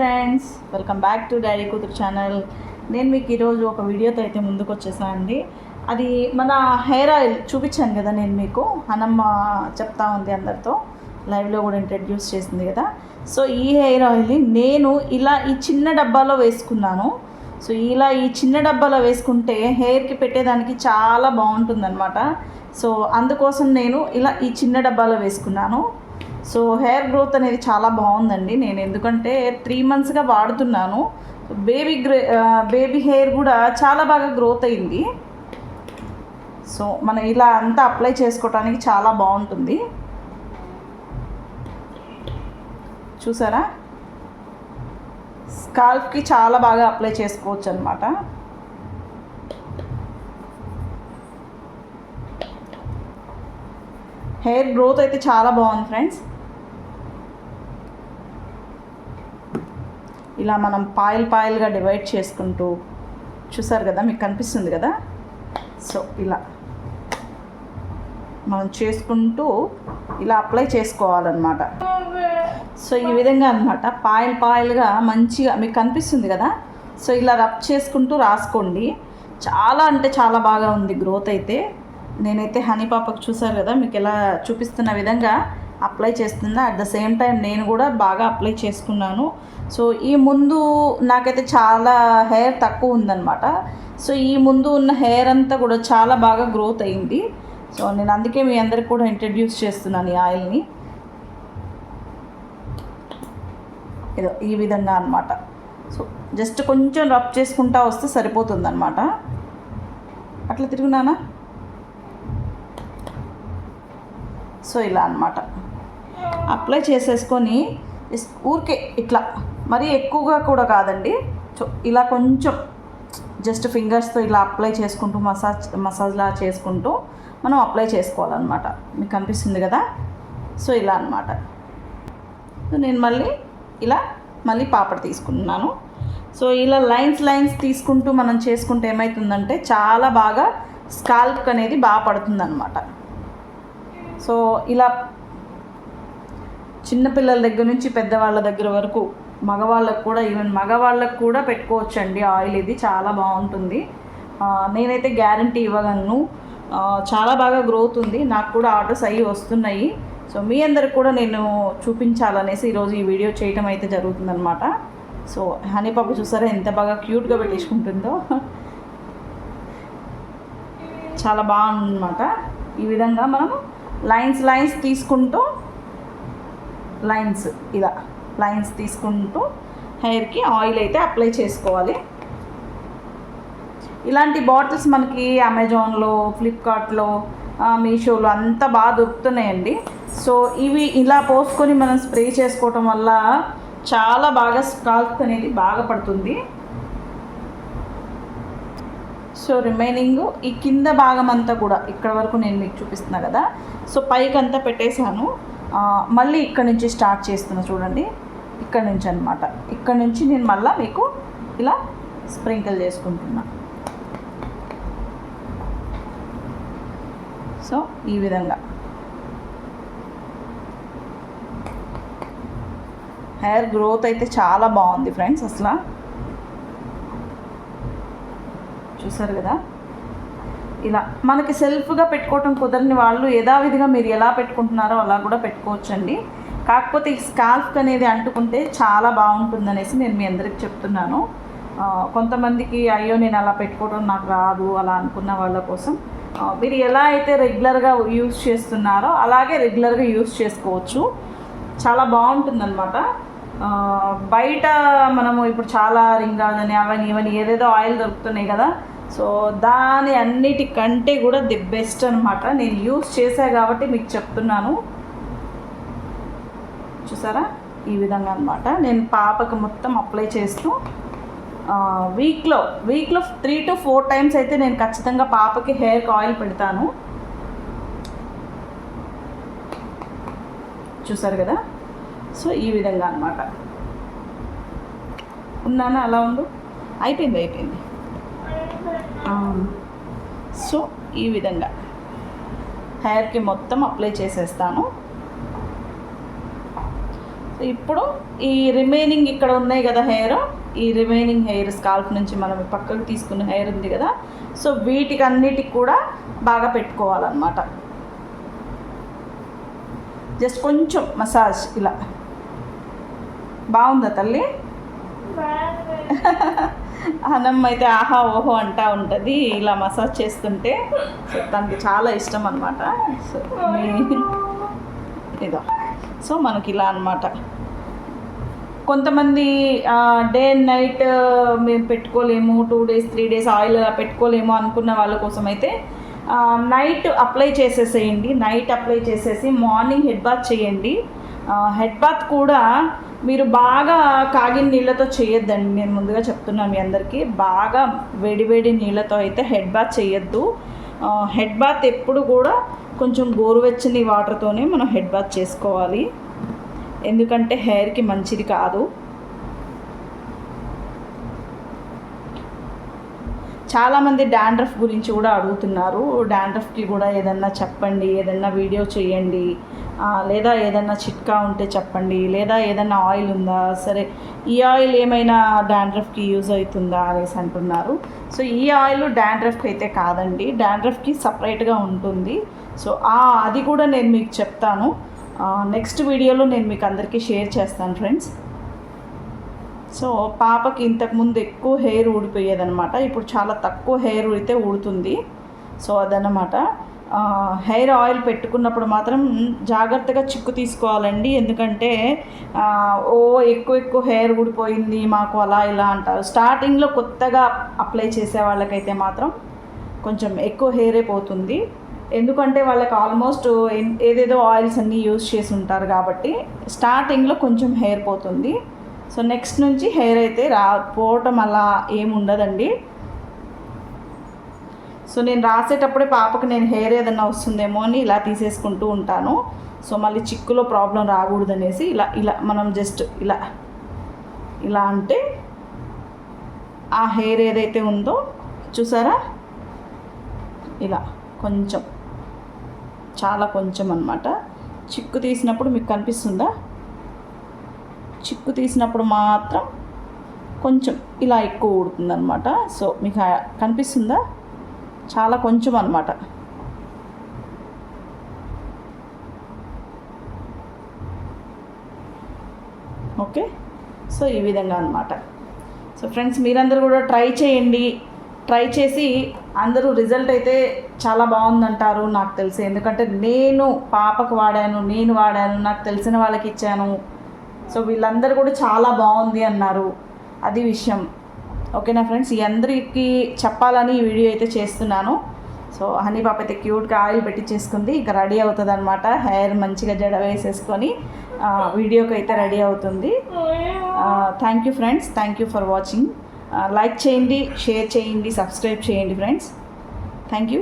Friends welcome back to daddy కూతురు channel నేను మీకు ఈరోజు ఒక వీడియోతో అయితే ముందుకు వచ్చేసాను అండి. అది మన హెయిర్ ఆయిల్ చూపించాను కదా నేను మీకు. అనమ్మ చెప్తా ఉంది అందరితో. లైవ్లో కూడా ఇంట్రడ్యూస్ చేసింది కదా. సో ఈ హెయిర్ ఆయిల్ని నేను ఇలా ఈ చిన్న డబ్బాలో వేసుకున్నాను. సో ఇలా ఈ చిన్న డబ్బాలో వేసుకుంటే హెయిర్కి పెట్టేదానికి చాలా బాగుంటుందన్నమాట. సో అందుకోసం నేను ఇలా ఈ చిన్న డబ్బాలో వేసుకున్నాను. సో హెయిర్ గ్రోత్ అనేది చాలా బాగుందండి. నేను ఎందుకంటే త్రీ మంత్స్గా వాడుతున్నాను. బేబీ గ్రే బేబీ హెయిర్ కూడా చాలా బాగా గ్రోత్ అయింది. సో మనం ఇలా అంతా అప్లై చేసుకోవటానికి చాలా బాగుంటుంది. చూసారా? స్కాల్ఫ్కి చాలా బాగా అప్లై చేసుకోవచ్చు అనమాట హెయిర్ గ్రోత్ అయితే చాలా బాగుంది ఫ్రెండ్స్. ఇలా మనం పాయల్ పాయల్గా డివైడ్ చేసుకుంటూ చూసారు కదా మీకు కనిపిస్తుంది కదా? సో ఇలా. మనం చేసుకుంటూ ఇలా అప్లై చేసుకోవాలన్నమాట. సో ఈ విధంగా అనమాట పాయల్ పాయల్గా మంచిగా మీకు కనిపిస్తుంది కదా? సో ఇలా రబ్ చేసుకుంటూ రాసుకోండి. చాలా అంటే చాలా బాగా ఉంది గ్రోత్ అయితే. నేనైతే హనీ పాపకు చూసారు కదా మీకు ఎలా చూపిస్తున్న విధంగా అప్లై చేస్తుందా? అట్ ద సేమ్ టైం నేను కూడా బాగా అప్లై చేసుకున్నాను. సో ఈ ముందు నాకైతే చాలా హెయిర్ తక్కువ ఉందన్నమాట. సో ఈ ముందు ఉన్న హెయిర్ అంతా కూడా చాలా బాగా గ్రోత్ అయింది. సో నేను అందుకే మీ అందరికి కూడా ఇంట్రడ్యూస్ చేస్తున్నాను ఈ ఆయిల్ని ఏదో ఈ విధంగా అనమాట సో జస్ట్ కొంచెం రబ్ చేసుకుంటా వస్తే సరిపోతుంది అనమాట అట్లా తిరుగునానా సో ఇలా అనమాట అప్లై చేసేసుకొని ఊరికే ఇట్లా. మరీ ఎక్కువగా కూడా కాదండి. ఇలా కొంచెం జస్ట్ ఫింగర్స్తో ఇలా అప్లై చేసుకుంటూ మసాజ్ మసాజ్లా చేసుకుంటూ మనం అప్లై చేసుకోవాలన్నమాట. మీకు అనిపిస్తుంది కదా? సో ఇలా అనమాట సో నేను మళ్ళీ ఇలా మళ్ళీ పాపడ్ తీసుకుంటున్నాను. సో ఇలా లైన్స్ లైన్స్ తీసుకుంటూ మనం చేసుకుంటే ఏమవుతుందంటే చాలా బాగా స్కాల్ప్ అనేది బాగా పడుతుందన్నమాట. సో ఇలా చిన్నపిల్లల దగ్గర నుంచి పెద్దవాళ్ళ దగ్గర వరకు మగవాళ్ళకు కూడా ఈవెన్ మగవాళ్ళకు కూడా పెట్టుకోవచ్చండి. ఆయిల్ ఇది చాలా బాగుంటుంది. నేనైతే గ్యారంటీ ఇవ్వగలను. చాలా బాగా గ్రోత్ ఉంది. నాకు కూడా ఆర్డర్స్ అయ్యి వస్తున్నాయి. సో మీ అందరికి కూడా నేను చూపించాలనేసి ఈరోజు ఈ వీడియో చేయటం అయితే జరుగుతుందనమాట సో హనీ పాప చూసారా ఎంత బాగా క్యూట్గా పెట్టేసుకుంటుందో? చాలా బాగుందన్నమాట. ఈ విధంగా మనం లైన్స్ లైన్స్ తీసుకుంటూ లైన్స్ ఇలా లైన్స్ తీసుకుంటూ హెయిర్కి ఆయిల్ అయితే అప్లై చేసుకోవాలి. ఇలాంటి బాటిల్స్ మనకి అమెజాన్లో ఫ్లిప్కార్ట్లో మీషోలో అంతా బాగా దొరుకుతున్నాయండి. సో ఇవి ఇలా పోసుకొని మనం స్ప్రే చేసుకోవటం వల్ల చాలా బాగా స్కాల్ప్ అనేది బాగా పడుతుంది. సో రిమైనింగ్ ఈ కింద భాగం అంతా కూడా ఇక్కడ వరకు నేను మీకు చూపిస్తున్నా కదా. సో పైకి అంతా పెట్టేశాను. మళ్ళీ ఇక్కడ నుంచి స్టార్ట్ చేస్తున్నా చూడండి. ఇక్కడ నుంచి అనమాట ఇక్కడ నుంచి నేను మళ్ళీ మీకు ఇలా స్ప్రింకిల్ చేసుకుంటున్నా. సో ఈ విధంగా. హెయిర్ గ్రోత్ అయితే చాలా బాగుంది ఫ్రెండ్స్ అసలు. చూసారు కదా? ఇలా మనకి సెల్ఫ్గా పెట్టుకోవటం కుదరని వాళ్ళు యథావిధిగా మీరు ఎలా పెట్టుకుంటున్నారో అలా కూడా పెట్టుకోవచ్చండి. కాకపోతే ఈ స్కాల్ఫ్ అనేది అంటుకుంటే చాలా బాగుంటుందనేసి నేను మీ అందరికి చెప్తున్నాను. కొంతమందికి అయ్యో నేను అలా పెట్టుకోవడం నాకు రాదు అలా అనుకున్న వాళ్ళ కోసం. మీరు ఎలా అయితే రెగ్యులర్గా యూస్ చేస్తున్నారో అలాగే రెగ్యులర్గా యూస్ చేసుకోవచ్చు. చాలా బాగుంటుందన్నమాట. బయట మనము ఇప్పుడు చాలా రింగాలని అవని ఇవని ఏదేదో ఆయిల్ దొరుకుతున్నాయి కదా సో దాని అన్నిటికంటే కూడా ది బెస్ట్ అనమాట నేను యూస్ చేశాను కాబట్టి మీకు చెప్తున్నాను. చూసారా? ఈ విధంగా అనమాట నేను పాపకు మొత్తం అప్లై చేస్తూ వీక్లో వీక్లో త్రీ టు ఫోర్ టైమ్స్ అయితే నేను ఖచ్చితంగా పాపకి హెయిర్కి ఆయిల్ పెడతాను. చూసారు కదా? సో ఈ విధంగా అనమాట ఉన్నానా? అలా ఉండు. అయిపోయింది అయిపోయింది. సో ఈ విధంగా. హెయిర్కి మొత్తం అప్లై చేసేస్తాను. ఇప్పుడు ఈ రిమైనింగ్ ఇక్కడ ఉన్నాయి కదా హెయిర్. ఈ రిమైనింగ్ హెయిర్ స్కాల్ప్ నుంచి మనం పక్కకు తీసుకున్న హెయిర్ ఉంది కదా. సో వీటికి అన్నిటికి కూడా బాగా పెట్టుకోవాలన్నమాట. జస్ట్ కొంచెం మసాజ్ ఇలా. బాగుందా తల్లి? అన్నమ్మ అయితే ఆహా ఓహో అంటా ఉంటుంది. ఇలా మసాజ్ చేస్తుంటే సో తనకి చాలా ఇష్టం అనమాట సో మీ ఇదో. సో మనకి ఇలా అనమాట కొంతమంది డే అండ్ నైట్ మేము పెట్టుకోలేము two days three days oil అలా పెట్టుకోలేము అనుకున్న వాళ్ళ కోసం అయితే నైట్ అప్లై చేసేసేయండి. నైట్ అప్లై చేసేసి మార్నింగ్ హెడ్ బాత్ చేయండి. హెడ్ బాత్ కూడా మీరు బాగా కాగిన నీళ్ళతో చేయొద్దండి. నేను ముందుగా చెప్తున్నాను మీ అందరికీ బాగా వేడివేడి నీళ్ళతో అయితే హెడ్ బాత్ చేయొద్దు. హెడ్ బాత్ ఎప్పుడు కూడా కొంచెం గోరువెచ్చని వాటర్తోనే మనం హెడ్ బాత్ చేసుకోవాలి. ఎందుకంటే హెయిర్కి మంచిది కాదు. చాలామంది డాండ్రఫ్ గురించి కూడా అడుగుతున్నారు. డాండ్రఫ్కి కూడా ఏదన్నా చెప్పండి ఏదన్నా వీడియో చేయండి. లేదా ఏదన్నా చిట్కా ఉంటే చెప్పండి లేదా ఏదన్నా ఆయిల్ ఉందా సరే ఈ ఆయిల్ ఏమైనా డాండ్రఫ్కి యూజ్ అవుతుందా అనేసి అంటున్నారు. సో ఈ ఆయిల్ డాండ్రఫ్కి అయితే కాదండి డాండ్రఫ్కి సపరేట్గా ఉంటుంది. సో ఆ అది కూడా నేను మీకు చెప్తాను. నెక్స్ట్ వీడియోలో నేను మీకు అందరికీ షేర్ చేస్తాను ఫ్రెండ్స్. సో పాపకి ఇంతకుముందు ఎక్కువ హెయిర్ ఊడిపోయేదనమాట ఇప్పుడు చాలా తక్కువ హెయిర్ ఊడితే ఊడుతుంది. సో అదనమాట హెయిర్ ఆయిల్ పెట్టుకున్నప్పుడు మాత్రం జాగ్రత్తగా చిక్కు తీసుకోవాలండి. ఎందుకంటే ఓ ఎక్కువ ఎక్కువ హెయిర్ ఊడిపోయింది మాకు అలా ఇలా అంటారు. స్టార్టింగ్లో కొత్తగా అప్లై చేసే వాళ్ళకైతే మాత్రం కొంచెం ఎక్కువ హెయిరే పోతుంది. ఎందుకంటే వాళ్ళకి ఆల్మోస్ట్ ఏదేదో ఆయిల్స్ అన్నీ యూజ్ చేసి ఉంటారు కాబట్టి స్టార్టింగ్లో కొంచెం హెయిర్ పోతుంది. సో నెక్స్ట్ నుంచి హెయిర్ అయితే రా పోవటం అలా ఏముండదండి సో నేను రాసేటప్పుడే పాపకి నేను హెయిర్ ఏదైనా వస్తుందేమో అని ఇలా తీసేసుకుంటూ ఉంటాను. సో మళ్ళీ చిక్కులో ప్రాబ్లం రాకూడదు అనేసి ఇలా ఇలా మనం జస్ట్ ఇలా ఇలా అంటే ఆ హెయిర్ ఏదైతే ఉందో చూసారా? ఇలా కొంచెం చాలా కొంచెం అన్నమాట. చిక్కు తీసినప్పుడు మీకు కనిపిస్తుందా? చిక్కు తీసినప్పుడు మాత్రం కొంచెం ఇలా ఎక్కువ ఊడుతుందన్నమాట. సో మీకు కనిపిస్తుందా? చాలా కొంచెం అనమాట ఓకే? సో ఈ విధంగా అనమాట సో ఫ్రెండ్స్ మీరందరూ కూడా ట్రై చేయండి. ట్రై చేసి అందరూ రిజల్ట్ అయితే చాలా బాగుందంటారు నాకు తెలిసి. ఎందుకంటే నేను పాపకు వాడాను నేను వాడాను నాకు తెలిసిన వాళ్ళకి ఇచ్చాను. సో వీళ్ళందరూ కూడా చాలా బాగుంది అన్నారు. అది విషయం. ఓకేనా ఫ్రెండ్స్? ఈ అందరికీ చెప్పాలని ఈ వీడియో అయితే చేస్తున్నాను. సో హనీ పాప అయితే క్యూట్గా ఆయిల్ పెట్టించేసుకుంది ఇక ఇంకా రెడీ అవుతుంది అనమాట హెయిర్ మంచిగా జడ వేసేసుకొని వీడియోకి అయితే రెడీ అవుతుంది. Thank you friends. Thank you for watching. Like చేయండి షేర్ చేయండి సబ్స్క్రైబ్ చేయండి ఫ్రెండ్స్. Thank you.